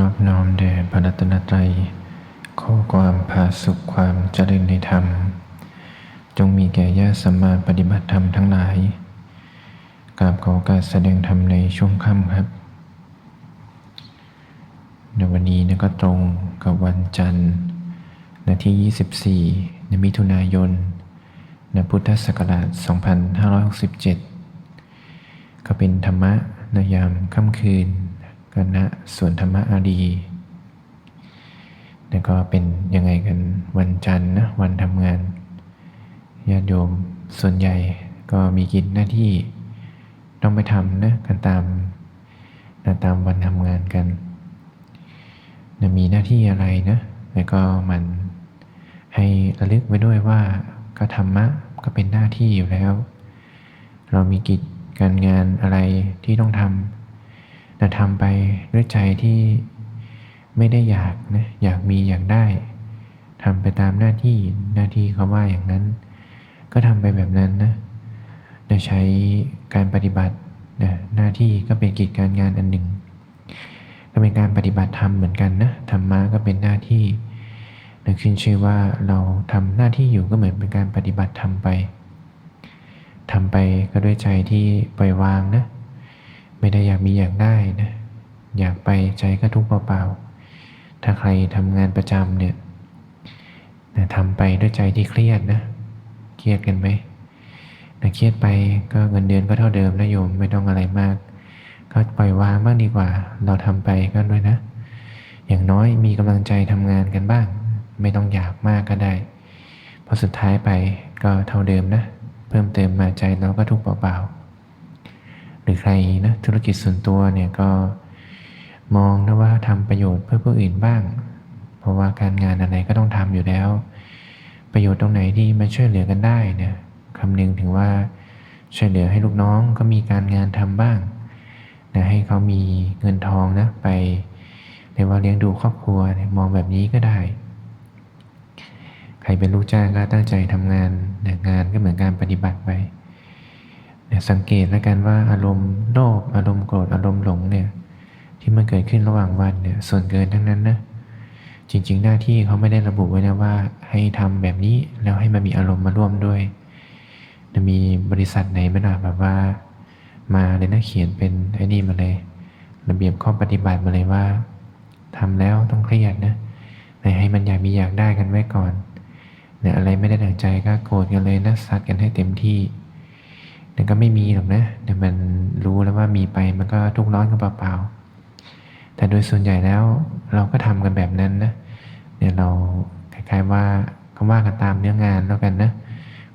นอบน้อมแด่พระรัตนตรัย ข้อความพาสุขความเจริญในธรรม จงมีแก่ญาติสัมมาปฏิบัติธรรมทั้งหลายกราบขอกาสแสดงธรรมในช่วงค่ำครับ ในวันนี้นะก็ตรงกับวันจันทร์นะที่ 24 ในมิถุนายนในพุทธศักราช 2567 ก็เป็นธรรมะในยามค่ำคืน คณะสวนธรรมะอารีแล้วก็เป็นยังไงกันวันจันทร์นะวันทำงานญาติโยมส่วนใหญ่ก็มีกิจหน้าที่ต้องไปทำนะกันตามนะตามวันทำงานกันนะมีหน้าที่อะไรนะแล้วก็มันให้ระลึกไว้ด้วยว่าก็ธรรมะก็เป็นหน้าที่อยู่แล้ว เรามีกิจการงานอะไรที่ต้องทำ แต่ทำไปด้วยใจที่ไม่ได้อยากนะอยากมีอยากได้ทำไปตามหน้าที่หน้าที่เขาว่าอย่างนั้น ก็ทำไปแบบนั้นนะจะใช้การปฏิบัตินะหน้าที่ก็เป็นกิจการงานอันหนึ่ง ก็เป็นการปฏิบัติธรรมเหมือนกันนะธรรมะก็เป็นหน้าที่นะขึ้นชื่อว่าเราทำหน้าที่อยู่ก็เหมือนเป็นการปฏิบัติธรรมไปทำไปก็ด้วยใจที่ปล่อยวางนะ ไม่ได้อยากมีอยากได้นะ อยากไปใจก็ทุกข์เปล่าๆ ถ้าใครทำงานประจำเนี่ยนะทำไปด้วยใจที่เครียดนะ เครียดกันไหมนะเครียดไปก็เงินเดือนก็เท่าเดิมนะโยมไม่ต้องอะไรมาก ก็ปล่อยวางบ้างดีกว่า เราทำไปก็ด้วยนะ อย่างน้อยมีกำลังใจทำงานกันบ้าง ไม่ต้องอยากมากก็ได้พอสุดท้ายไปก็เท่าเดิมนะ เพิ่มเติมมาใจเราก็ทุกข์เปล่าๆ หรือใครนะธุรกิจส่วนตัวเนี่ยก็มองนะว่าทำประโยชน์เพื่อผู้อื่นบ้าง เพราะว่าการงานอะไรก็ต้องทำอยู่แล้ว ประโยชน์ตรงไหนที่มันช่วยเหลือกันได้เนี่ยคำนึงถึงว่าช่วยเหลือให้ลูกน้องก็มีการงานทำบ้างนะให้เขามีเงินทองนะไปเรียกว่าเลี้ยงดูครอบครัวเนี่ยมองแบบนี้ก็ได้ ใครเป็นลูกจ้างก็ตั้งใจทำงานงานก็เหมือนการปฏิบัติไป เนี่ยสังเกตแล้วกันว่าอารมณ์โลภอารมณ์โกรธอารมณ์หลงเนี่ยที่มันเกิดขึ้นระหว่างวันเนี่ยส่วนเกินทั้งนั้นนะจริง ๆ หน้าที่เขาไม่ได้ระบุไว้นะว่าให้ทำแบบนี้แล้วให้มันมีอารมณ์มาร่วมด้วยจะมีบริษัทไหนไหมนะแบบว่า มาเลยนะเขียนเป็นไอ้นี่มาเลย ระเบียบข้อปฏิบัติมาเลยว่าทำแล้วต้องเครียดนะให้มันอยากมีอยากได้กันไว้ก่อนเนี่ยอะไรไม่ได้ดังใจก็โกรธกันเลยนะซัดกันให้เต็มที่ แต่ก็ไม่มีหรอกนะเดี๋ยวมันรู้แล้วว่ามีไปมันก็ทุกข์ร้อนกันเปล่าๆแต่โดยส่วนใหญ่แล้วเราก็ทำกันแบบนั้นนะเนี่ยเราคล้ายๆว่าก็ว่ากันตามเนื้องานแล้วกันนะ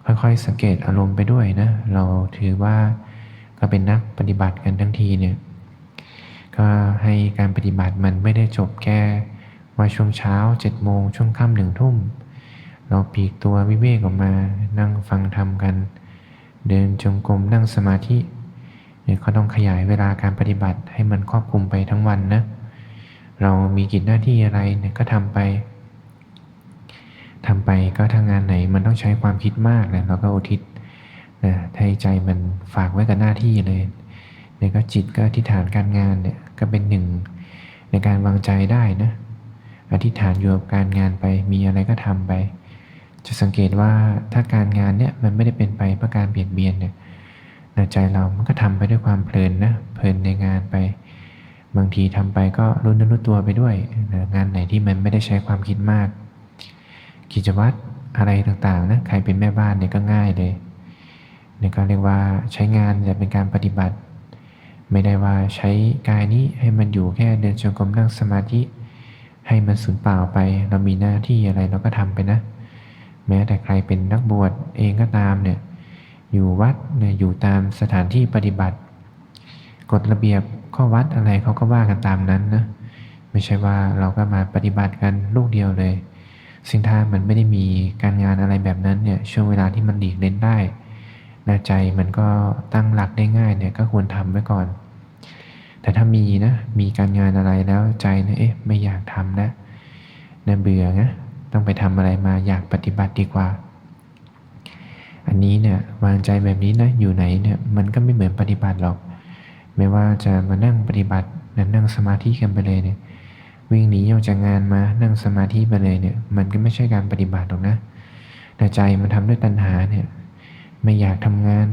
ค่อยๆสังเกตอารมณ์ไปด้วยนะเราถือว่าก็เป็นนักปฏิบัติกันทั้งทีเนี่ยก็ให้การปฏิบัติมันไม่ได้จบแค่ว่าช่วงเช้าเจ็ดโมงช่วงค่ำหนึ่งทุ่ม เราปีกตัววิเวกออกมานั่งฟังธรรมกัน เดินจงกรมนั่งสมาธิเนี่ยก็ต้องขยายเวลาการปฏิบัติให้มันครอบคลุมไปทั้งวันนะเรามีกิจหน้าที่อะไรเนี่ยก็ทำไปทำไปก็ทางงานไหนมันต้องใช้ความคิดมากนะเราก็อุทิศนะให้ใจมันฝากไว้กับหน้าที่เลยเนี่ยก็จิตก็อธิษฐานการงานเนี่ยก็เป็นหนึ่งในการวางใจได้นะอธิษฐานอยู่กับการงานไปมีอะไรก็ทำไป จะสังเกตว่าถ้าการงานเนี่ยมันไม่ได้เป็นไปเพื่อการเบียดเบียนเนี่ยใจเรามันก็ทำไปด้วยความเพลินนะเพลินในงานไป บางทีทำไปก็รู้นรู้ตัวไปด้วยนะงานไหนที่มันไม่ได้ใช้ความคิดมาก กิจวัตรอะไรต่างๆนะใครเป็นแม่บ้านเนี่ยก็ง่ายเลยเนี่ยก็เรียกว่าใช้งานจะเป็นการปฏิบัติ ไม่ได้ว่าใช้กายนี้ให้มันอยู่แค่เดินจงกรมนั่งสมาธิให้มันสูญเปล่าไป เรามีหน้าที่อะไรเราก็ทำไปนะ แม้แต่ใครเป็นนักบวชเองก็ตามเนี่ยอยู่วัดเนี่ยอยู่ตามสถานที่ปฏิบัติกฎระเบียบข้อวัดอะไรเขาก็ว่ากันตามนั้นนะไม่ใช่ว่าเราก็มาปฏิบัติกันลูกเดียวเลย ซึ่งถ้ามันไม่ได้มีการงานอะไรแบบนั้นเนี่ยช่วงเวลาที่มันหลีกเล่นได้นะใจมันก็ตั้งหลักได้ง่ายเนี่ยก็ควรทำไว้ก่อน แต่ถ้ามีนะมีการงานอะไรแล้วใจนะเอ๊ะไม่อยากทำนะนะเบื่อนะ ต้องไปทำอะไรมาอยากปฏิบัติดีกว่า อันนี้เนี่ยวางใจแบบนี้นะอยู่ไหนเนี่ยมันก็ไม่เหมือนปฏิบัติหรอก ไม่ว่าจะมานั่งปฏิบัตินั่งสมาธิกันไปเลยเนี่ยวิ่งหนีออกจากงานมานั่งสมาธิไปเลยเนี่ย มันก็ไม่ใช่การปฏิบัติหรอกนะแต่ใจมันทำด้วยตัณหาเนี่ย ไม่อยากทำงาน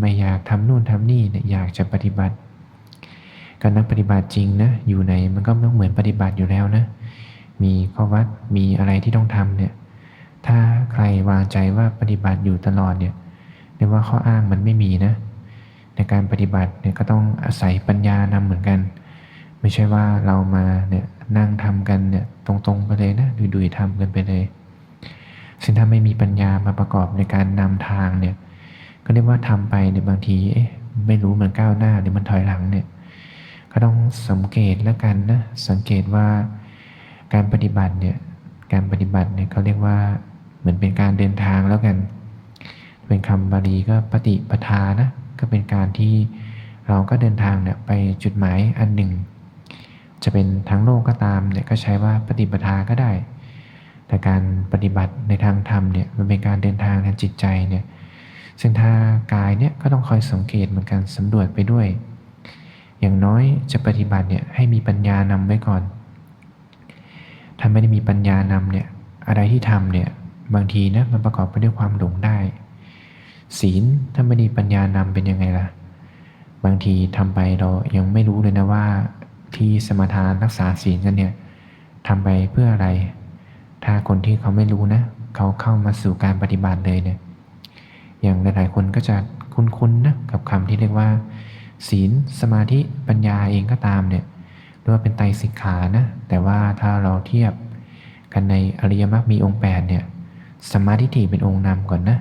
ไม่อยากทำนู่นทำนี่เนี่ยอยากจะปฏิบัติ การนักปฏิบัติจริงนะอยู่ในมันก็เหมือนปฏิบัติอยู่แล้วนะ มีข้อวัดมีอะไรที่ต้องทำเนี่ยถ้าใครวางใจว่าปฏิบัติอยู่ตลอดเนี่ยเรียกว่าข้ออ้างมันไม่มีนะ ในการปฏิบัติเนี่ยก็ต้องอาศัยปัญญานำเหมือนกัน ไม่ใช่ว่าเรามาเนี่ยนั่งทำกันเนี่ยตรงๆไปเลยนะดุยๆทำกันไปเลยซึ่งถ้าไม่มีปัญญามาประกอบในการนำทางเนี่ยก็เรียกว่าทำไปเนี่ยบางทีเอ๊ะไม่รู้มันก้าวหน้าหรือมันถอยหลังเนี่ยก็ต้องสังเกตแล้วกันนะสังเกตว่า การปฏิบัติเนี่ย การปฏิบัติเนี่ยเขาเรียกว่าเหมือนเป็นการเดินทางแล้วกัน เป็นคำบาลีก็ปฏิปทานะ ก็เป็นการที่เราก็เดินทางเนี่ยไปจุดหมายอันหนึ่ง จะเป็นทางโลกก็ตามเนี่ยก็ใช้ว่าปฏิปทาก็ได้ แต่การปฏิบัติในทางธรรมเนี่ยมันเป็นการเดินทางทางจิตใจเนี่ยซึ่งถ้ากายเนี่ยก็ต้องคอยสังเกตเหมือนกันสำรวจไปด้วย อย่างน้อยจะปฏิบัติเนี่ยให้มีปัญญานำไว้ก่อน ถ้าไม่ได้มีปัญญานำเนี่ยอะไรที่ทำเนี่ยบางทีนะมันประกอบไปด้วยความหลงได้ ศีลถ้าไม่มีปัญญานำเป็นยังไงล่ะ บางทีทำไปเรายังไม่รู้เลยนะว่า ที่สมทานรักษาศีลกันเนี่ยทำไปเพื่ออะไร ถ้าคนที่เขาไม่รู้นะ เขาเข้ามาสู่การปฏิบัติเลยเนี่ยอย่างหลายๆคนก็จะคุ้นๆนะกับคำที่เรียกว่า ศีลสมาธิปัญญาเองก็ตามเนี่ย เรียว่าเป็นไตรสิกขานะ แต่ว่าถ้าเราเทียบกันในอริยมรรคมีองค์8เนี่ยสมาธิฏฐิเป็นองค์นำก่อนนะ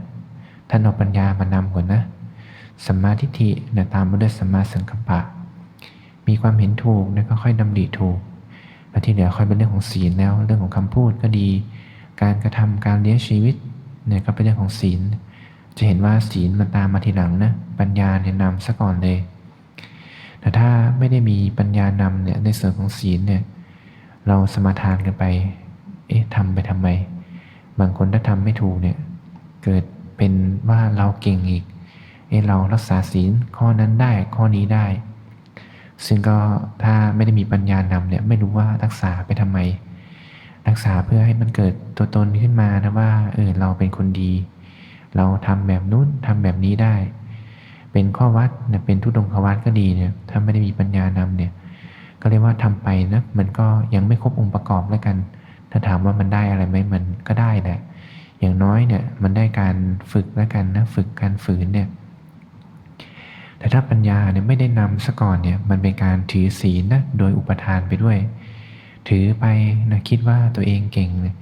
ท่านเอาปัญญามานำก่อนนะสมาธิฏฐิเนี่ยตามมาด้วยสมมาสังกัปปะ มีความเห็นถูกเนี่ยก็ค่อยดำริถูกแล้วที่เหลือค่อยเป็นเรื่องของศีลแล้ว เรื่องของคำพูดก็ดี การกระทำการเลี้ยงชีวิตเนี่ยก็เป็นเรื่องของศีล จะเห็นว่าศีลมันตามมาทีหลังนะปัญญาเนี่ยนำซะก่อนเลย แต่ถ้าไม่ได้มีปัญญานำเนี่ยในส่วนของศีลเนี่ยเราสมาทานกันไป เอ๊ะทำไปทำไม บางคนถ้าทำไม่ถูกเนี่ยเกิดเป็นว่าเราเก่งอีก เอ๊ะเรารักษาศีลข้อนั้นได้ข้อนี้ได้ ซึ่งก็ถ้าไม่ได้มีปัญญานำเนี่ยไม่รู้ว่ารักษาไปทำไม รักษาเพื่อให้มันเกิดตัวตนขึ้นมานะว่าเออเราเป็นคนดี เราทำแบบนู้นทำแบบนี้ได้ เป็นข้อวัดเนี่ยเป็นทุดงควัดก็ดีเนี่ยถ้าไม่ได้มีปัญญานำเนี่ยก็เรียกว่าทำไปนะมันก็ยังไม่ครบองค์ประกอบแล้วกัน ถ้าถามว่ามันได้อะไรไหมมันก็ได้แหละอย่างน้อยเนี่ยมันได้การฝึกแล้วกันนะฝึกการฝืนเนี่ยแต่ถ้าปัญญาเนี่ยไม่ได้นำซะก่อนเนี่ยมันเป็นการถือศีลนะโดยอุปทานไปด้วย ถือไปนะคิดว่าตัวเองเก่งเลย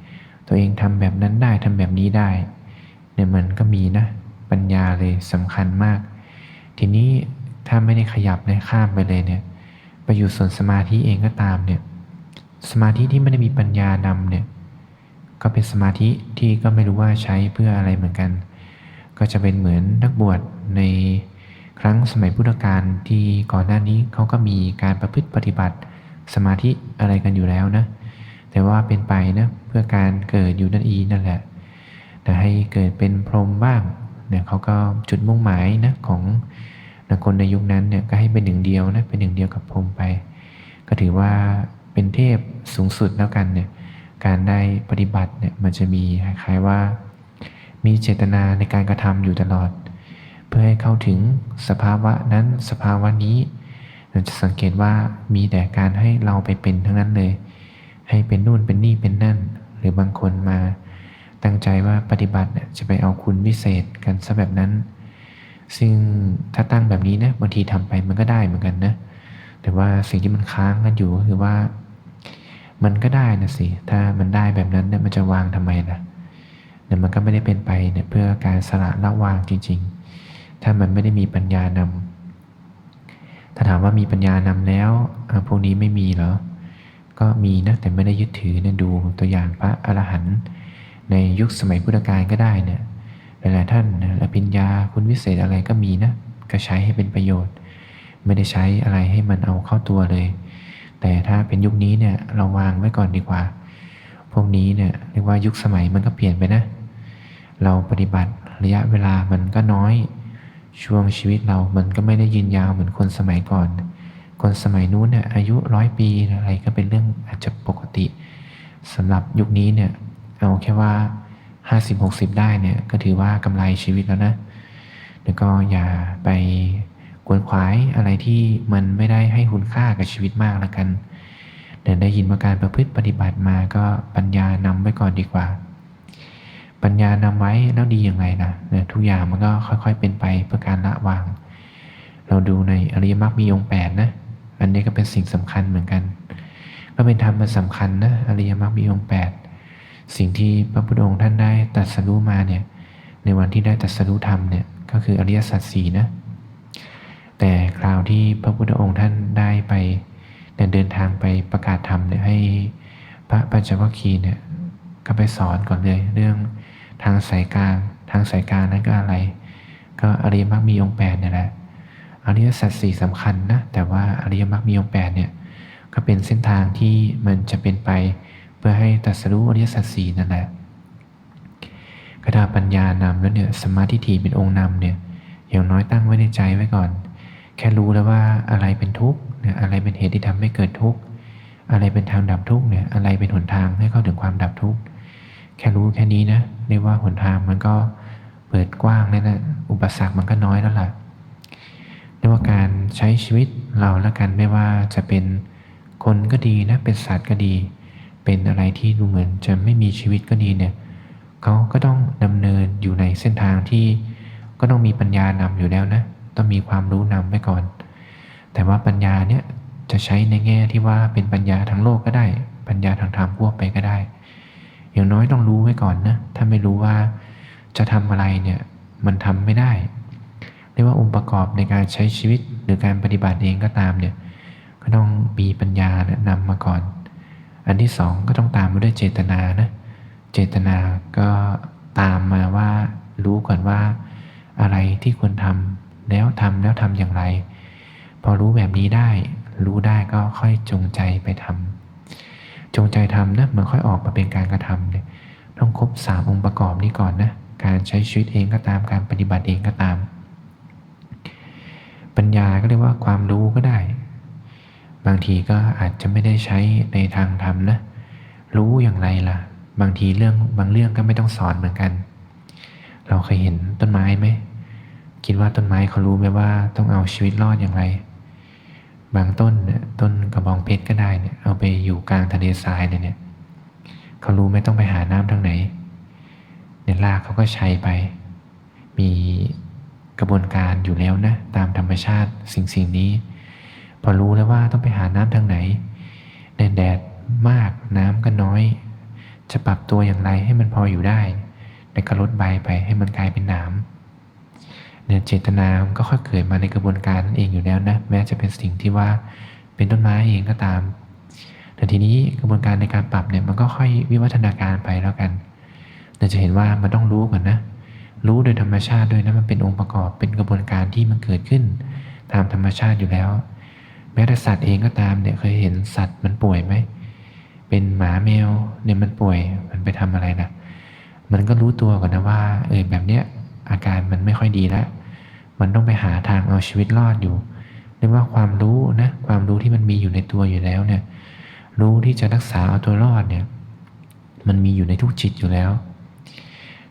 ตัวเองทำแบบนั้นได้ทำแบบนี้ได้เนี่ยมันก็มีนะปัญญาเลยสำคัญมาก ทีนี้ถ้าไม่ได้ขยับเลยข้ามไปเลยเนี่ยไปอยู่ส่วนสมาธิเองก็ตามเนี่ยสมาธิที่ไม่ได้มีปัญญานำเนี่ยก็เป็นสมาธิที่ก็ไม่รู้ว่าใช้เพื่ออะไรเหมือนกัน ก็จะเป็นเหมือนนักบวชในครั้งสมัยพุทธกาลที่ก่อนหน้านี้เขาก็มีการประพฤติปฏิบัติสมาธิอะไรกันอยู่แล้วนะ แต่ว่าเป็นไปนะเพื่อการเกิดอยู่นั่นอีนั่นแหละแต่ให้เกิดเป็นพรหมบ้างเนี่ยเขาก็จุดมุ่งหมายนะของ นคนในยุคนั้นเนี่ยก็ให้เป็นหนึ่งเดียวนะเป็นหนึ่งเดียวกับพรมไป ก็ถือว่าเป็นเทพสูงสุดแล้วกันเนี่ยการได้ปฏิบัติเนี่ยมันจะมีคล้ายๆว่า มีเจตนาในการกระทำอยู่ตลอด เพื่อให้เข้าถึงสภาวะนั้นสภาวะนี้เราจะสังเกตว่ามีแต่การให้เราไปเป็นทั้งนั้นเลย ให้เป็นนู่นเป็นนี่เป็นนั่น หรือบางคนมา ตั้งใจว่าปฏิบัติเนี่ยจะไปเอาคุณวิเศษกันซะแบบนั้น ซึ่งถ้าตั้งแบบนี้นะบางทีทำไปมันก็ได้เหมือนกันนะ แต่ว่าสิ่งที่มันค้างกันอยู่ก็คือว่า มันก็ได้นะสิ ถ้ามันได้แบบนั้นเนี่ยมันจะวางทำไมล่ะเนี่ยมันก็ไม่ได้เป็นไปเนี่ยเพื่อการสละละวางจริง ๆ ถ้ามันไม่ได้มีปัญญานำถ้าถามว่ามีปัญญานำแล้วพวกนี้ไม่มีเหรอ ก็มีนะแต่ไม่ได้ยึดถือเนี่ยดูตัวอย่างพระอรหันต์ในยุคสมัยพุทธกาลก็ได้เนี่ย หลายๆท่านนะอภิญญาคุณวิเศษอะไรก็มีนะก็ใช้ให้เป็นประโยชน์ ไม่ได้ใช้อะไรให้มันเอาเข้าตัวเลย แต่ถ้าเป็นยุคนี้เนี่ยเราวางไว้ก่อนดีกว่า พวกนี้เนี่ยเรียกว่ายุคสมัยมันก็เปลี่ยนไปนะ เราปฏิบัติระยะเวลามันก็น้อย ช่วงชีวิตเรามันก็ไม่ได้ยืนยาวเหมือนคนสมัยก่อน คนสมัยนู้นเนี่ยอายุร้อยปีอะไรก็เป็นเรื่องอาจจะปกติสำหรับยุคนี้เนี่ยเอาแค่ว่า 50-60ได้เนี่ยก็ถือว่ากำไรชีวิตแล้วนะแล้วก็อย่าไปกวนขวายอะไรที่มันไม่ได้ให้คุณค่ากับชีวิตมากแล้วกันเดี๋ยวได้ยินว่าการประพฤติปฏิบัติมาก็ปัญญานำไว้ก่อนดีกว่า ปัญญานำไว้แล้วดียังไงนะเนี่ยทุกอย่างมันก็ค่อยๆเป็นไปเพื่อการละวาง เราดูในอริยมรรคมีองค์แปดนะ อันนี้ก็เป็นสิ่งสำคัญเหมือนกัน ก็เป็นธรรมมันสำคัญนะอริยมรรคมีองค์แปด สิ่งที่พระพุทธองค์ท่านได้ตรัสรู้มาเนี่ยในวันที่ได้ตรัสรู้ธรรมเนี่ยก็คืออริยสัจสี่นะแต่คราวที่พระพุทธองค์ท่านได้ไปเดินทางไปประกาศธรรมเนี่ยให้พระปัญจวัคคีย์เนี่ยก็ไปสอนก่อนเลยเรื่องทางสายกลางทางสายกลางนั้นก็อะไร ก็อริยมรรคมีองค์แปดเนี่ยแหละอริยสัจสี่สำคัญนะแต่ว่าอริยมรรคมีองค์แปดเนี่ยก็เป็นเส้นทางที่มันจะเป็นไป เพื่อให้ตรัสรู้อริยสัจสีนั่นแหละกระดาปัญญานำแล้วเนี่ยสมาธิถี่เป็นองค์นำเนี่ยอย่างน้อยตั้งไว้ในใจไว้ก่อน แค่รู้แล้วว่าอะไรเป็นทุกข์เนี่ยอะไรเป็นเหตุที่ทำให้เกิดทุกข์อะไรเป็นทางดับทุกข์เนี่ยอะไรเป็นหนทางให้เข้าถึงความดับทุกข์แค่รู้แค่นี้นะเรียกว่าหนทางมันก็เปิดกว้างแล้วนะอุปสรรคมันก็น้อยแล้วล่ะเรียกว่าการใช้ชีวิตเราแล้วกันไม่ว่าจะเป็นคนก็ดีนะเป็นสัตว์ก็ดี เป็นอะไรที่ดูเหมือนจะไม่มีชีวิตก็ดีเนี่ยเขาก็ต้องดำเนินอยู่ในเส้นทางที่ก็ต้องมีปัญญานำอยู่แล้วนะต้องมีความรู้นำไว้ก่อน แต่ว่าปัญญาเนี่ยจะใช้ในแง่ที่ว่าเป็นปัญญาทางโลกก็ได้ ปัญญาทางธรรมพวกไปก็ได้ อย่างน้อยต้องรู้ไว้ก่อนนะถ้าไม่รู้ว่าจะทำอะไรเนี่ยมันทำไม่ได้เรียกว่าองค์ประกอบในการใช้ชีวิตหรือการปฏิบัติเองก็ตามเนี่ยก็ต้องมีปัญญานนำมาก่อน อันที่สองก็ต้องตามมาด้วยเจตนานะ เจตนาก็ตามมาว่ารู้ก่อนว่าอะไรที่ควรทำแล้วทำแล้วทำอย่างไร พอรู้แบบนี้ได้ รู้ได้ก็ค่อยจงใจไปทำจงใจทำนะมันค่อยออกมาเป็นการกระทำเนี่ยต้องครบสามองค์ประกอบนี้ก่อนนะการใช้ชีวิตเองก็ตามการปฏิบัติเองก็ตาม ปัญญาก็เรียกว่าความรู้ก็ได้ บางทีก็อาจจะไม่ได้ใช้ในทางธรรมนะ รู้อย่างไรล่ะ บางทีเรื่องบางเรื่องก็ไม่ต้องสอนเหมือนกัน เราเคยเห็นต้นไม้ไหม คิดว่าต้นไม้เขารู้ไหมว่าต้องเอาชีวิตรอดอย่างไร บางต้นเนี่ยต้นกระบองเพชรก็ได้เนี่ยเอาไปอยู่กลางทะเลทรายเนี่ยเขารู้ไหมต้องไปหาน้ำทางไหนเนี่ยรากเขาก็ใช้ไป มีกระบวนการอยู่แล้วนะ ตามธรรมชาติสิ่งสิ่งนี้ พอรู้แล้วว่าต้องไปหาน้ำทางไหนแดดแดดมากน้ำก็น้อย จะปรับตัวอย่างไรให้มันพออยู่ได้แต่ก็ลดใบไปให้มันกลายเป็นน้ำเนี่ยเจตนามันก็ค่อยเกิดมาในกระบวนการนั่นเองอยู่แล้วนะแม้จะเป็นสิ่งที่ว่าเป็นต้นไม้เองก็ตาม แต่ทีนี้กระบวนการในการปรับเนี่ยมันก็ค่อยวิวัฒนาการไปแล้วกันเราจะเห็นว่ามันต้องรู้ก่อนนะ รู้โดยธรรมชาติด้วยนะมันเป็นองค์ประกอบเป็นกระบวนการที่มันเกิดขึ้น ตามธรรมชาติอยู่แล้ว แม้แต่สัตว์เองก็ตามเนี่ยเคยเห็นสัตว์มันป่วยไหม เป็นหมาแมวเนี่ยมันป่วยมันไปทำอะไรนะมันก็รู้ตัวก่อนนะว่า เออแบบเนี้ยอาการมันไม่ค่อยดีแล้วมันต้องไปหาทางเอาชีวิตรอดอยู่เรียกว่าความรู้นะความรู้ที่มันมีอยู่ในตัวอยู่แล้วเนี่ย รู้ที่จะรักษาเอาตัวรอดเนี่ย มันมีอยู่ในทุกจิตอยู่แล้ว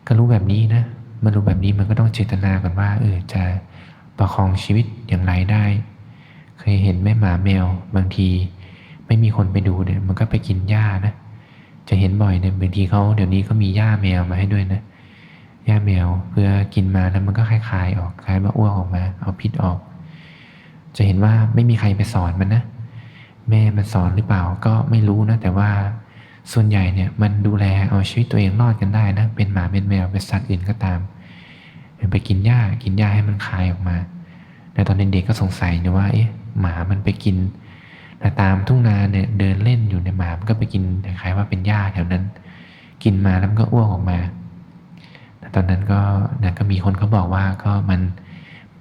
ก็รู้แบบนี้นะมันรู้แบบนี้มันก็ต้องเจตนาก่อนว่าเออจะประคองชีวิตอย่างไรได้ ยเห็นแม่หมาแมวบางที ไม่มีคนไปดูเนี่ยมันก็ไปกินหญ้านะ จะเห็นบ่อยเนี่ยบางทีเขาเดี๋ยวนี้ก็มีหญ้าแมวมาให้ด้วยนะหญ้าแมวเพื่อกินมาแล้วมันก็คลายๆออกคลายมาอ้วกออกมา เอาพิษออก จะเห็นว่าไม่มีใครไปสอนมันนะ แม่มันสอนหรือเปล่าก็ไม่รู้นะ แต่ว่าส่วนใหญ่เนี่ยมันดูแลเอาชีวิตตัวเองรอดกันได้นะ เป็นหมาเป็นแมวเป็นสัตว์อื่นก็ตามไปกินหญ้ากินหญ้าให้มันคลายออกมา แต่ตอนเด็กๆก็สงสัยนะว่าเอ๊ะ หมามันไปกินแต่ตามทุ่งนาเนี่ยเดินเล่นอยู่ในหมามันก็ไปกินคล้ายว่าเป็นหญ้าแถวนั้น กินมาแล้วมันก็อ้วกออกมาแต่ตอนนั้นก็นะก็มีคนเขาบอกว่าก็มัน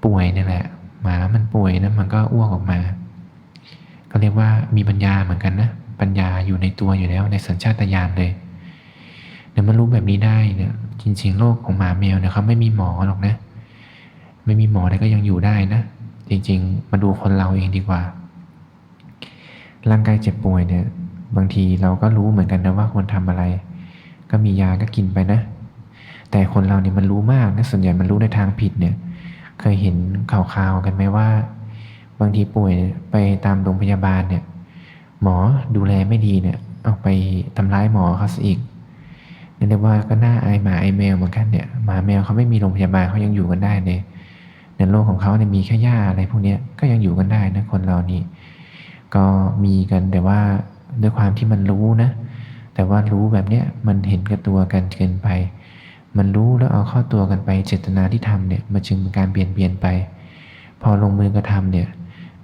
ป่วยนี่แหละ หมามันป่วยนะมันก็อ้วกออกมา ก็เรียกว่ามีปัญญาเหมือนกันนะปัญญาอยู่ในตัวอยู่แล้วในสัญชาตญาณเลยเดี๋ยมันรู้แบบนี้ได้เนี่ยจริงๆโรคของหมาแมวเนี่ยเขาไม่มีหมอหรอกนะ ไม่มีหมอแต่ก็ยังอยู่ได้นะ จริง ๆ มาดูคนเราเองดีกว่า ร่างกายเจ็บป่วยเนี่ย บางทีเราก็รู้เหมือนกันนะว่าควรทำอะไร ก็มียาก็กินไปนะ แต่คนเราเนี่ยมันรู้มากนะส่วนใหญ่มันรู้ในทางผิดเนี่ย เคยเห็นข่าวๆกันไหมว่า บางทีป่วยไปตามโรงพยาบาลเนี่ย หมอดูแลไม่ดีเนี่ย เอาไปทำร้ายหมอเขาซะอีกเรียกว่าก็น่าอายหมาอายแมวเหมือนกันเนี่ยหมาแมวเขาไม่มีโรงพยาบาลเขายังอยู่กันได้เลย ในโลกของเขาเนี่ยมีแค่หญ้าอะไรพวกนี้ก็ยังอยู่กันได้นะคนเรานี่ก็มีกันแต่ว่าด้วยความที่มันรู้นะ แต่ว่ารู้แบบเนี้ยมันเห็นกับตัวกันเกินไป มันรู้แล้วเอาเข้าตัวกันไปเจตนาที่ทำเนี่ยมันจึงเป็นการเปลี่ยนเปลี่ยนไป พอลงมือกระทำเนี่ย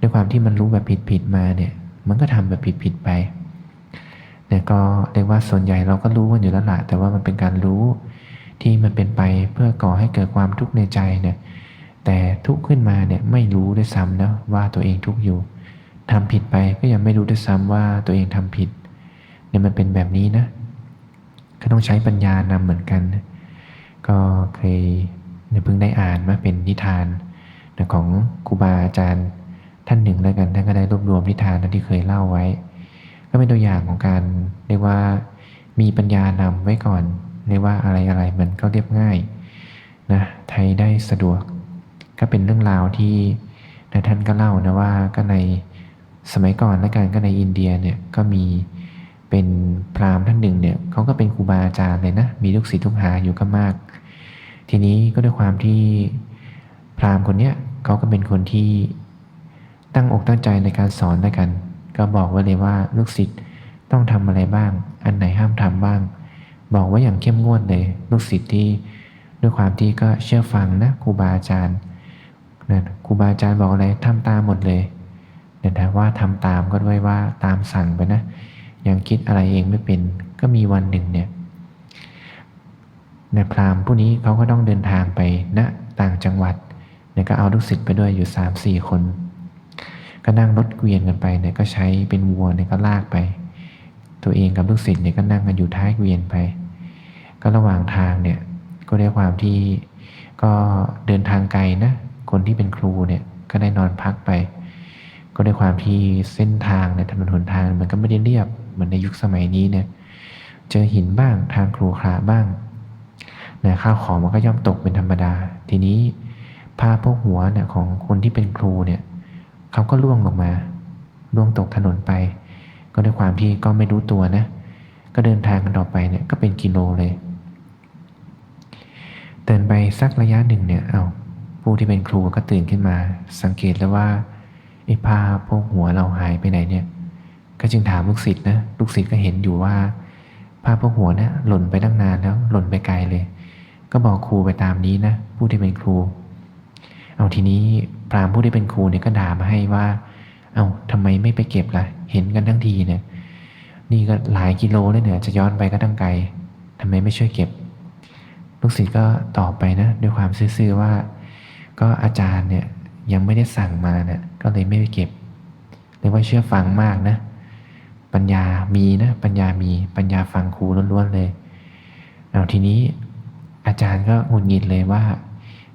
ด้วยความที่มันรู้แบบผิดผิดมาเนี่ยมันก็ทำแบบผิดผิดไปเนี่ยก็เรียกว่าส่วนใหญ่เราก็รู้กันอยู่แล้วละแต่ว่ามันเป็นการรู้ที่มันเป็นไปเพื่อก่อให้เกิดความทุกข์ในใจเนี่ย แต่ทุกข์ขึ้นมาเนี่ยไม่รู้ด้วยซ้ำนะว่าตัวเองทุกข์อยู่ทำผิดไปก็ยังไม่รู้ด้วยซ้ำว่าตัวเองทำผิดเนี่ยมันเป็นแบบนี้นะก็ต้องใช้ปัญญานำเหมือนกัน ก็เคยเพิ่งได้อ่านมาเป็นนิทานของครูบาอาจารย์ท่านหนึ่งแล้วกันท่านก็ได้รวบรวมนิทานที่เคยเล่าไว้ ก็เป็นตัวอย่างของการเรียกว่ามีปัญญานำไว้ก่อนเรียกว่าอะไรอะไรมันก็เรียบง่ายนะไทยได้สะดวก ก็เป็นเรื่องราวที่นะท่านก็เล่านะว่าก็ในสมัยก่อนแล้วกันก็ในอินเดียเนี่ยก็มีเป็นพราหมณ์ท่านหนึ่งเนี่ยเขาก็เป็นครูบาอาจารย์เลยนะมีลูกศิษย์ลูกหาอยู่ก็มาก ทีนี้ก็ด้วยความที่พราหมณ์คนเนี้ยเขาก็เป็นคนที่ตั้งอกตั้งใจในการสอนด้วยกัน ก็บอกไว้เลยว่าลูกศิษย์ต้องทำอะไรบ้าง อันไหนห้ามทำบ้าง บอกไว่าอย่างเข้มงวดเลย ลูกศิษย์ที่ด้วยความที่ก็เชื่อฟังนะครูบาอาจารย์ นะครูบาอาจารย์บอกอะไรทำตามหมดเลยแต่ว่าทำตามก็ด้วยว่าตามสั่งไปนะ ยังคิดอะไรเองไม่เป็น ก็มีวันหนึ่งเนี่ยในพราหมณ์ผู้นี้เขาก็ต้องเดินทางไปณต่างจังหวัดเนี่ยก็เอาลูกศิษย์ไปด้วยอยู่สามสี่คน ก็นั่งรถเกวียนกันไปเนี่ยก็ใช้เป็นวัวเนี่ยก็ลากไป ตัวเองกับลูกศิษย์เนี่ยก็นั่งกันอยู่ท้ายเกวียนไป ก็ระหว่างทางเนี่ยก็ได้ความที่ก็เดินทางไกลนะ คนที่เป็นครูเนี่ยก็ได้นอนพักไป ก็ด้วยความที่เส้นทางในถนนหนทางมันก็ไม่ได้เรียบเหมือนในยุคสมัยนี้เนี่ยเจอหินบ้างทางครูคราบ้างนะข้าวของมันก็ย่อมตกเป็นธรรมดา ทีนี้ผ้าพวกหัวเนี่ยของคนที่เป็นครูเนี่ยเขาก็ล่วงลงมาล่วงตกถนนไป ก็ด้วยความที่ก็ไม่รู้ตัวนะก็เดินทางกันต่อไปเนี่ยก็เป็นกิโลเลย เดินไปสักระยะหนึ่งเนี่ยเอา ผู้ที่เป็นครูก็ตื่นขึ้นมา สังเกตแล้วว่าไอ้ผ้าพวกหัวเราหายไปไหนเนี่ย ก็จึงถามลูกศิษย์นะลูกศิษย์ก็เห็นอยู่ว่าผ้าพวกหัวนี่ยหล่นไปตั้งนานแล้วหล่นไปไกลเลย ก็บอกครูไปตามนี้นะผู้ที่เป็นครู เอาทีนี้พรามผู้ที่เป็นครูเนี่ยก็ด่ามาให้ว่า เอาทำไมไม่ไปเก็บล่ะ เห็นกันทั้งทีเนี่ยนี่ก็หลายกิโลเลยเนี่ยจะย้อนไปก็ตั้งไกลทำไมไม่ช่วยเก็บ ลูกศิษย์ก็ตอบไปนะ ด้วยความซื่อๆว่า ก็อาจารย์เนี่ยยังไม่ได้สั่งมาเนะก็เลยไม่ไปเก็บเรียกว่าเชื่อฟังมากนะ ปัญญามีนะ ปัญญามีปัญญาฟังครูล้วนๆเลยเอาทีนี้อาจารย์ก็หงุดหงิดเลยว่า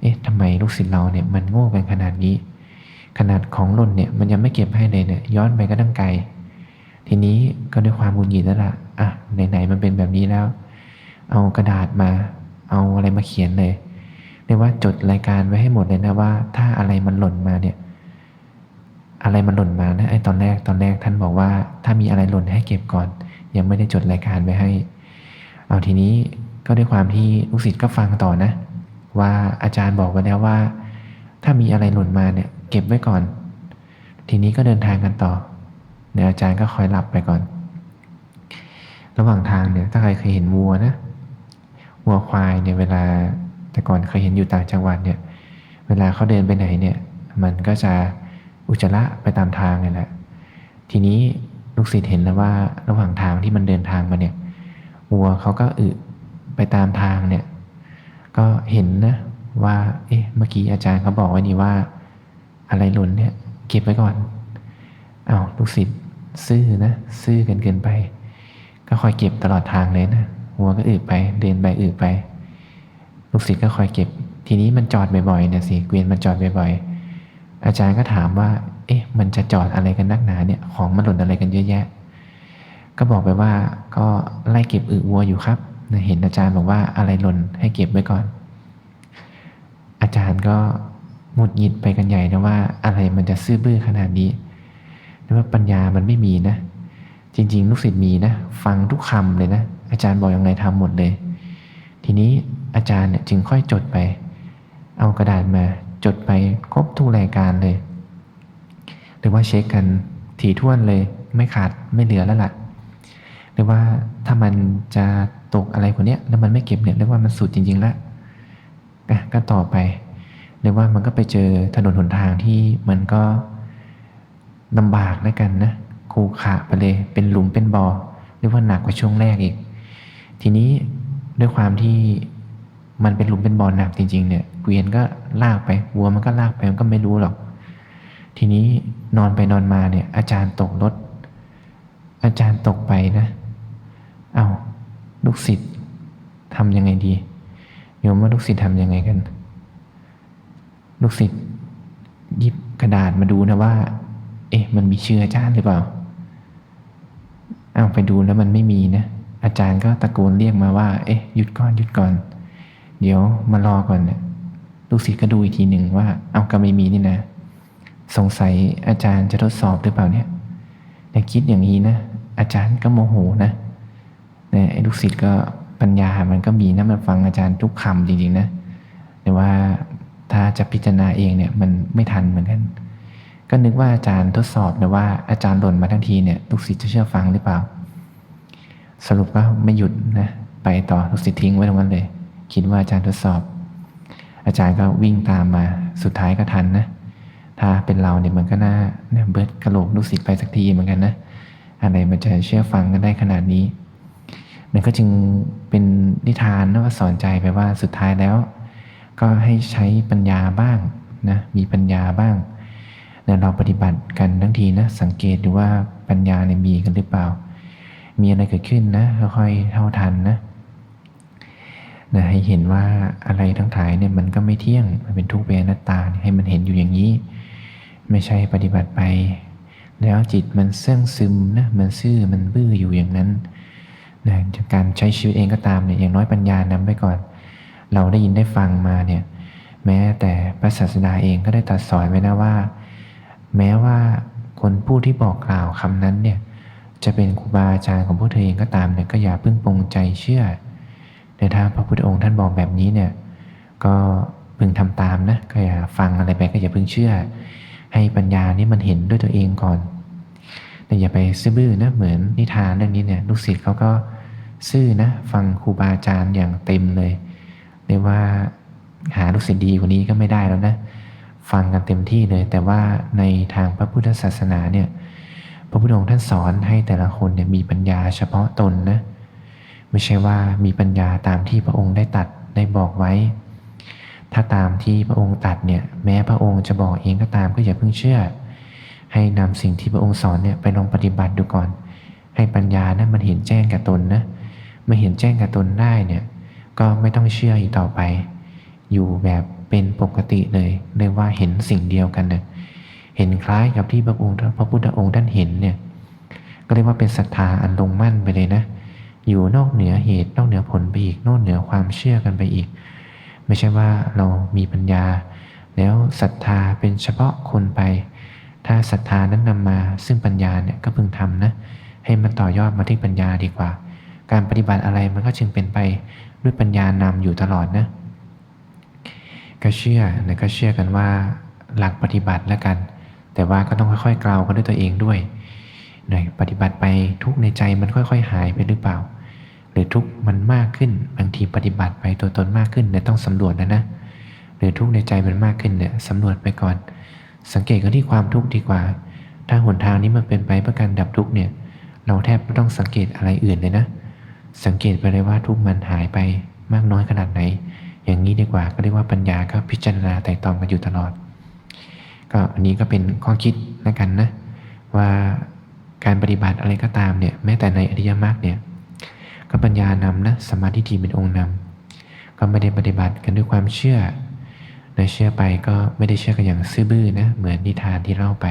เอ๊ะทำไมลูกศิษย์เราเนี่ยมันโง่กันขนาดนี้ ขนาดของหล่นเนี่ยมันยังไม่เก็บให้เลยเนี่ยย้อนไปก็ตั้งไกล ทีนี้ก็ด้วยความหงุดหงิดแล้วล่ะอะไหนๆมันเป็นแบบนี้แล้ว เอากระดาษมา เอาอะไรมาเขียนเลย เรียกว่าจดรายการไว้ให้หมดเลยนะว่า ถ้าอะไรมันหล่นมาเนี่ย อะไรมันหล่นมานะไอ้ตอนแรกตอนแรกท่านบอกว่า ถ้ามีอะไรหล่นให้เก็บก่อน ยังไม่ได้จดรายการไว้ให้ เอาทีนี้ก็ด้วยความที่ลูกศิษย์ก็ฟังต่อนะ ว่าอาจารย์บอกไว้แล้วว่า ถ้ามีอะไรหล่นมาเนี่ย เก็บไว้ก่อน ทีนี้ก็เดินทางกันต่อเนี่ยอาจารย์ก็คอยหลับไปก่อน ระหว่างทางเนี่ยถ้าใครเคยเห็นวัวนะวัวควายเนี่ยเวลา แต่ก่อนเคยเห็นอยู่ต่างจังหวัดเนี่ย เวลาเขาเดินไปไหนเนี่ย มันก็จะอุจจาระไปตามทางเลยแหละ ทีนี้ลูกศิษย์เห็นแล้วว่าระหว่างทางที่มันเดินทางมาเนี่ยวัวเขาก็อึไปตามทางเนี่ย ก็เห็นนะว่า เอ๊ะ เมื่อกี้อาจารย์เขาบอกไว้นี่ว่า อะไรหล่นเนี่ยเก็บไว้ก่อนเอาวลูกศิษย์ซื่อนะซื่อกันเกินไป ก็คอยเก็บตลอดทางเลยนะวัวก็อึไป เดินไปอึไป ลูกศิษย์ก็คอยเก็บ ทีนี้มันจอดบ่อยๆเนี่ยสิเกวียนมันจอดบ่อยๆอาจารย์ก็ถามว่า เอ๊ะ มันจะจอดอะไรกันนักหนาเนี่ยของมันหล่นอะไรกันเยอะแยะ ก็บอกไปว่าก็ไล่เก็บอึวัวอยู่ครับเห็นอาจารย์บอกว่าอะไรหล่นให้เก็บไว้ก่อน อาจารย์ก็หงุดหงิดไปกันใหญ่นะว่าอะไรมันจะซื่อบื้อขนาดนี้หรือว่าปัญญามันไม่มีนะ จริง ๆ ลูกศิษย์มีนะ ฟังทุกคำเลยนะ อาจารย์บอกยังไงทำหมดเลย ทีนี้อาจารย์เนี่ยจึงค่อยจดไป เอากระดาษมาจดไปครบทุกรายการเลย หรือว่าเช็คกันถี่ถ้วนเลยไม่ขาดไม่เหลือแล้วล่ะหรือว่าถ้ามันจะตกอะไรคนเนี้ยแล้วมันไม่เก็บเนี่ยเรียกว่ามันสุดจริงๆแล้วก็ต่อไปหรือว่ามันก็ไปเจอถนนหนทางที่มันก็ลำบากแล้วกันนะคูขาไปเลยเป็นหลุมเป็นบ่อเรียกว่าหนักกว่าช่วงแรกอีก ทีนี้ ด้วยความที่มันเป็นหลุมเป็นบ่อหนักจริงๆเนี่ยเกวียนก็ลากไปวัวมันก็ลากไปมันก็ไม่รู้หรอก ทีนี้นอนไปนอนมาเนี่ย อาจารย์ตกรถ อาจารย์ตกไปนะ เอา้าลูกศิษย์ทำยังไงดีโยมว่าลูกศิษย์ทำยังไงกัน ลูกศิษย์ยิบกระดาษมาดูนะว่า เอ๊ะ มันมีเชื้ออาจารย์หรือเปล่า เอาไปดูแล้วมันไม่มีนะ อาจารย์ก็ตะโกนเรียกมาว่า เอ๊ะหยุดก่อนหยุดก่อน เดี๋ยวมารอก่อนเนี่ยลูกศิษย์ก็ดูอีกทีหนึ่งว่า เอาก็ไม่มีนี่นะ สงสัยอาจารย์จะทดสอบหรือเปล่าเนี่ยแต่คิดอย่างนี้นะ อาจารย์ก็โมโหนะนี่ยไอ้ลูกศิษย์ก็ปัญญามันก็มีนะมันฟังอาจารย์ทุกคำจริงๆนะ แต่ว่าถ้าจะพิจารณาเองเนี่ยมันไม่ทันเหมือนกัน ก็นึกว่าอาจารย์ทดสอบนะว่าอาจารย์หล่นมาทั้งทีเนี่ยลูกศิษย์จะเชื่อฟังหรือเปล่า สรุปก็ไม่หยุดนะไปต่อลูกศิษย์ทิ้งไว้ตรงนั้นเลย คิดว่าอาจารย์ทดสอบ อาจารย์ก็วิ่งตามมาสุดท้ายก็ทันนะถ้าเป็นเราเนี่ยมันก็น่าเนี่ยเบิดกระโหลกลูกศิษย์ไปสักทีเหมือนกันนะอะไรมันจะเชื่อฟังกันได้ขนาดนี้ มันก็จึงเป็นนิทานนะว่าสอนใจไปว่าสุดท้ายแล้ว ก็ให้ใช้ปัญญาบ้างนะมีปัญญาบ้างเนี่ยเราปฏิบัติกันทั้งทีนะสังเกตดูว่าปัญญาเนี่ยมีกันหรือเปล่า มีอะไรเกิดขึ้นนะค่อยๆเท่าทันนะนะให้เห็นว่าอะไรทั้งหลายเนี่ยมันก็ไม่เที่ยง มันเป็นทุกข์เป็นอนัตตาให้มันเห็นอยู่อย่างนี้ ไม่ใช่ปฏิบัติไป แล้วจิตมันเสื่องซึมนะมันซื่อมันบื้ออยู่อย่างนั้นนะจากการใช้ชีวิตเองก็ตามเนี่ยอย่างน้อยปัญญานำไปก่อน เราได้ยินได้ฟังมาเนี่ยแม้แต่พระศาสดาเองก็ได้ตรัสสอนไว้นะว่า แม้ว่าคนผู้ที่บอกกล่าวคำนั้นเนี่ย จะเป็นครูบาอาจารย์ของพวกเธอเองก็ตามเนี่ยก็อย่าเพิ่งปรงใจเชื่อ แต่ถ้าพระพุทธองค์ท่านบอกแบบนี้เนี่ยก็พึงทำตามนะก็อย่าฟังอะไรไปก็อย่าเพิ่งเชื่อ ให้ปัญญานี้มันเห็นด้วยตัวเองก่อน แต่อย่าไปซื่อบื้อนะเหมือนนิทานเรื่องนี้เนี่ยลูกศิษย์เขาก็ซื่อนะฟังครูบาอาจารย์อย่างเต็มเลยเรียกว่าหาลูกศิษย์ดีกว่านี้ก็ไม่ได้แล้วนะ ฟังกันเต็มที่เลย แต่ว่าในทางพระพุทธศาสนาเนี่ย พระพุทธองค์ท่านสอนให้แต่ละคนเนี่ยมีปัญญาเฉพาะตนนะไม่ใช่ว่ามีปัญญาตามที่พระองค์ได้ตัดได้บอกไว้ ถ้าตามที่พระองค์ตัดเนี่ยแม้พระองค์จะบอกเองก็ตามก็อย่าเพิ่งเชื่อ ให้นำสิ่งที่พระองค์สอนเนี่ยไปลองปฏิบัติดูก่อน ให้ปัญญานะมันเห็นแจ้งกับตนนะมื่เห็นแจ้งกับตนได้เนี่ยก็ไม่ต้องเชื่ออีกต่อไป อยู่แบบเป็นปกติเลยเรียกว่าเห็นสิ่งเดียวกันเนะ เห็นคล้ายกับที่พระองค์พระพุทธองค์ท่านเห็นเนี่ยก็เรียกว่าเป็นศรัทธาอันลงมั่นไปเลยนะ อยู่นอกเหนือเหตุนอกเหนือผลไปอีกนอกเหนือความเชื่อกันไปอีก ไม่ใช่ว่าเรามีปัญญา แล้วศรัทธาเป็นเฉพาะคนไป ถ้าศรัทธานั้นนำมาซึ่งปัญญาเนี่ยก็พึงทำนะให้มันต่อยอดมาที่ปัญญาดีกว่า การปฏิบัติอะไรมันก็จึงเป็นไปด้วยปัญญานำอยู่ตลอดนะก็เชื่อนะก็เชื่อกันว่าหลักปฏิบัติแล้วกัน แต่ว่าก็ต้องค่อยๆกล่าวกันด้วยตัวเองด้วยหน่อยปฏิบัติไปทุกในใจมันค่อย ๆ หายไปหรือเปล่า หรือทุกมันมากขึ้นบางทีปฏิบัติไปตัวตนมากขึ้นเนี่ยต้องสำรวจนะนะหรือทุกในใจมันมากขึ้นเนี่ยสำรวจไปก่อน สังเกตกันที่ความทุกข์ดีกว่า ถ้าหนทางนี้มันเป็นไปเพื่อการดับทุกข์เนี่ยเราแทบไม่ต้องสังเกตอะไรอื่นเลยนะ สังเกตไปเลยว่าทุกมันหายไปมากน้อยขนาดไหน อย่างนี้ดีกว่าก็เรียกว่าปัญญาก็พิจารณาแต่ตองกันอยู่ตลอด ก็อันนี้ก็เป็นข้อคิดนะกันนะว่าการปฏิบัติอะไรก็ตามเนี่ยแม้แต่ในอริยมรรคเนี่ยก็ปัญญานำนะสมาธิทีเป็นองค์นำก็ไม่ได้ปฏิบัติกันด้วยความเชื่อนะเชื่อไปก็ไม่ได้เชื่อกันอย่างซื่อบื้อนะเหมือนนิทานที่เล่าไป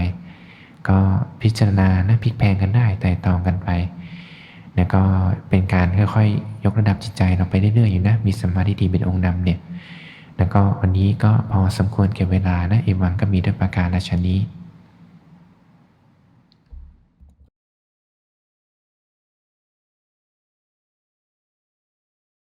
ก็พิจารณานะพลิกแพงกันได้แต่ตองกันไปแล้วก็เป็นการค่อยๆ ยกระดับจิตใจเราไปเรื่อยๆอยู่นะมีสมาธิทีเป็นองค์นำเนี่ย แล้วก็วันนี้ก็พอสมควรเก็บเวลานะเอวังก็มีด้วยประการชนี้